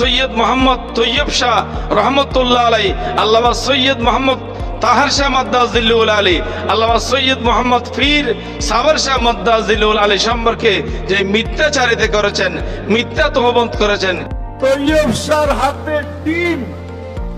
সৈয়দ মোহাম্মদ তৈয়ব শাহ রহমতুল্লাহ আলাই, আল্লামা সৈয়দ মোহাম্মদ তাহার শাহ মদ্দাজিল্লুল আলী, আল্লামা সৈয়দ মোহাম্মদ ফির সাবর শাহ মদ্দাজিল্লুল আলী সম্পর্কে যে মিথ্যাচারিত করেছেন, মিথ্যা তহবন্ত করেছেন। তৈয়ব শাহর ডিম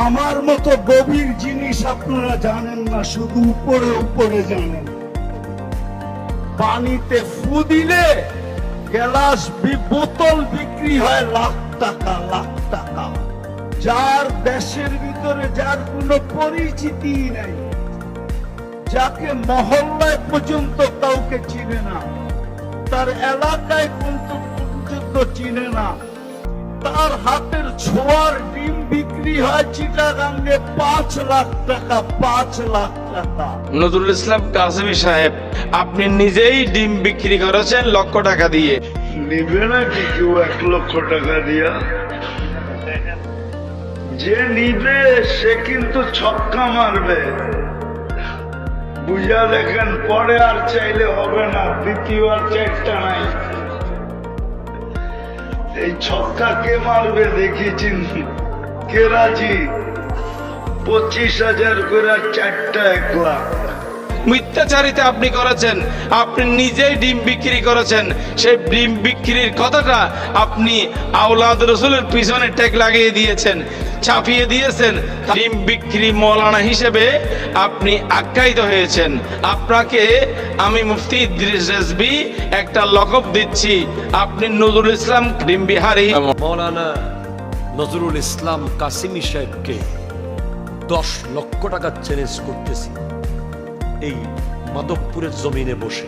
আমার মতো গভীর জিনিস আপনারা জানেন না, শুধু উপরে উপরে জানেন। পানিতে ফু দিলে গ্লাস বোতল বিক্রি হয় লাখ টাকা লাখ টাকা। যার দেশের ভিতরে যার কোনো পরিচিতি নেই, যাকে মহল্লায় পর্যন্ত কাউকে চিনে না, তার এলাকায় পর্যন্ত চিনে না। তার হাতের ছোঁয়ার ডিম বিক্রি হয় চিটাগাঙ্গে পাঁচ লাখ টাকা পাঁচ লাখ টাকা। নজরুল ইসলাম কাসিমি সাহেব আপনি নিজেই ডিম বিক্রি করেছেন লক্ষ টাকা দিয়ে। নিবে নাকি কেউ এক লক্ষ টাকা দিয়া? যে নিবে সে কিন্তু ছক্কা মারবে। বুঝা দেখেন পরে আর চাইলে হবে না দ্বিতীয় আর চারটা নাই। এই ছক্কা কে মারবে দেখি কে রাজি? পঁচিশ হাজার করে চারটা এক লাখ। মিথ্যাচারিতা আপনি করেছেন, আপনি নিজেই ডিম বিক্রি করেছেন। সেই ডিম বিক্রির কথাটা আপনি আওলাদ রসুলের পিছনে টেক লাগিয়ে দিয়েছেন, ছাপিয়ে দিয়েছেন। ডিম বিক্রি মৌলানা হিসেবে আপনি আখ্যায়িত হয়েছেন। আপনাকে আমি মুফতি ইদ্রিস রেজবি একটা লকব দিচ্ছি। আপনি নজরুল ইসলাম ডিম বিহারি। মৌলানা নজরুল ইসলাম কাসিমি সাহেবকে দশ লক্ষ টাকা চ্যালেঞ্জ করতেছি। এই মাধবপুরের জমিনে বসে।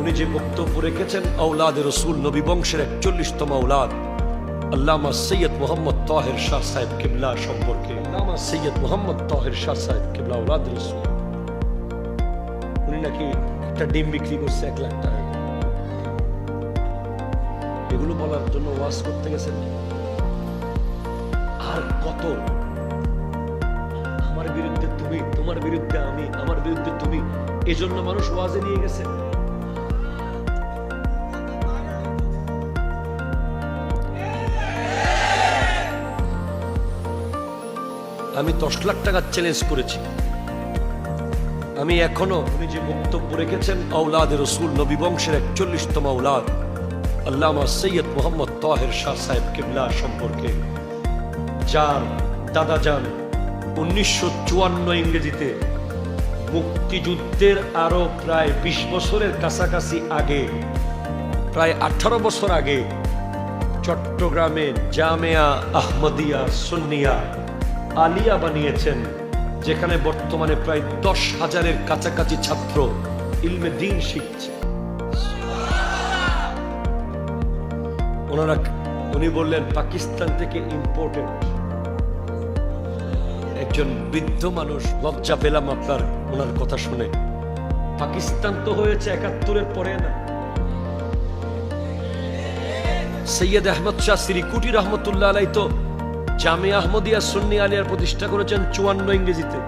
উনি যে বক্তব্য রেখেছেন আউলাদ রসুল নবী বংশের একচল্লিশতম আউলাদ আল্লামা সৈয়দ মোহাম্মদ তাহের শাহ সাহেব কিবলা সম্পর্কে। আল্লামা সৈয়দ মোহাম্মদ তাহের শাহ সাহেব কিবলা আউলাদ রসুল। উনি নাকি একটা ডিম বিক্রি করছে এক লাখ টাকা। এগুলো বলার জন্য ওয়াজ করতে গেছেন। আর কত? আমার বিরুদ্ধে তুমি, তোমার বিরুদ্ধে আমি, আমার বিরুদ্ধে তুমি এজন্য মানুষ ওয়াজে নিয়ে গেছে। আমি দশ লাখ টাকা চ্যালেঞ্জ করেছি। আমি এখনও উনি যে বক্তব্য রেখেছেন আউলাদ রসুল নবী বংশের একচল্লিশতম আউলাদ আল্লামা সৈয়দ মোহাম্মদ তাহের শাহ সাহেব কিবলা সম্পর্কে, যার দাদা যান উনিশশো চুয়ান্ন ইংরেজিতে মুক্তিযুদ্ধের আরও প্রায় বিশ বছরের কাছাকাছি আগে, প্রায় আঠারো বছর আগে চট্টগ্রামে জামেয়া আহমদিয়া সুন্নিয়া আলিয়া বানিয়েছেন, যেখানে বর্তমানে প্রায় দশ হাজারের কাছাকাছি ছাত্র ইলমে দিন শিখছে। ওনারা, উনি বললেন, পাকিস্তান থেকে ইম্পোর্টেড একজন বৃদ্ধ মানুষ লজ্জা পেলাম আপনার ওনার কথা শুনে। পাকিস্তান তো হয়েছে একাত্তরের পরে না। সৈয়দ আহমদ শাহ সিরিকুটি রহমতুল্লাহ আলাই তো জামে আহমদিয়া সুন্নি আলিয়ার প্রতিষ্ঠা করেছেন চুয়ান্ন ইংরেজিতে।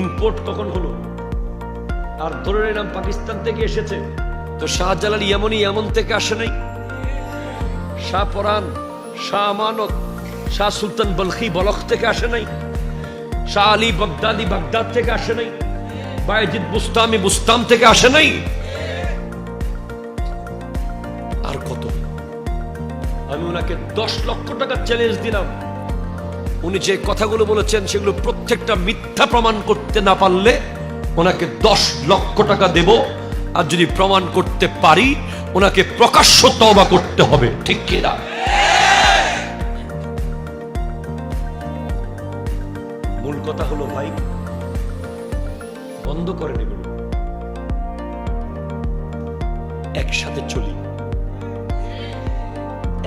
ইম্পোর্ট কখন হলো? আর ধরে নিলাম পাকিস্তান থেকে এসেছে। তো শাহজালাল ইয়ামনি এমন থেকে আসে নাই। শাহ পরান, শাহ আমানত শাহ সুলতান বলখি বলখ থেকে আসে নাই, শাহ আলী বাগদাদি বাগদাদ থেকে আসে নাই, বায়জিদ বুস্তামি বুস্তাম থেকে আসে নাই। আর কত? আমি ওনাকে দশ লক্ষ টাকা চ্যালেঞ্জ দিলাম। উনি যে কথাগুলো বলেছেন সেগুলো প্রত্যেকটা মিথ্যা প্রমাণ করতে না পারলে ওনাকে দশ লক্ষ টাকা দেব। আর যদি প্রমাণ করতে পারি, ওনাকে প্রকাশ্য তবা করতে হবে। ঠিক কিনা কথা হলো ভাই, বন্ধ করেন এগুলো একসাথে চলি।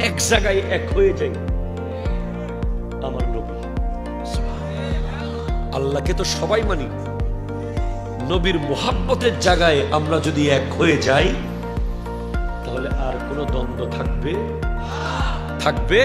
এক জায়গায় এক হয়ে যাই। আমার নবী। আল্লাহকে তো সবাই মানি। নবীর মোহাব্বতের জায়গায় আমরা যদি এক হয়ে যাই, তাহলে আর কোনো দ্বন্দ্ব থাকবে? থাকবে?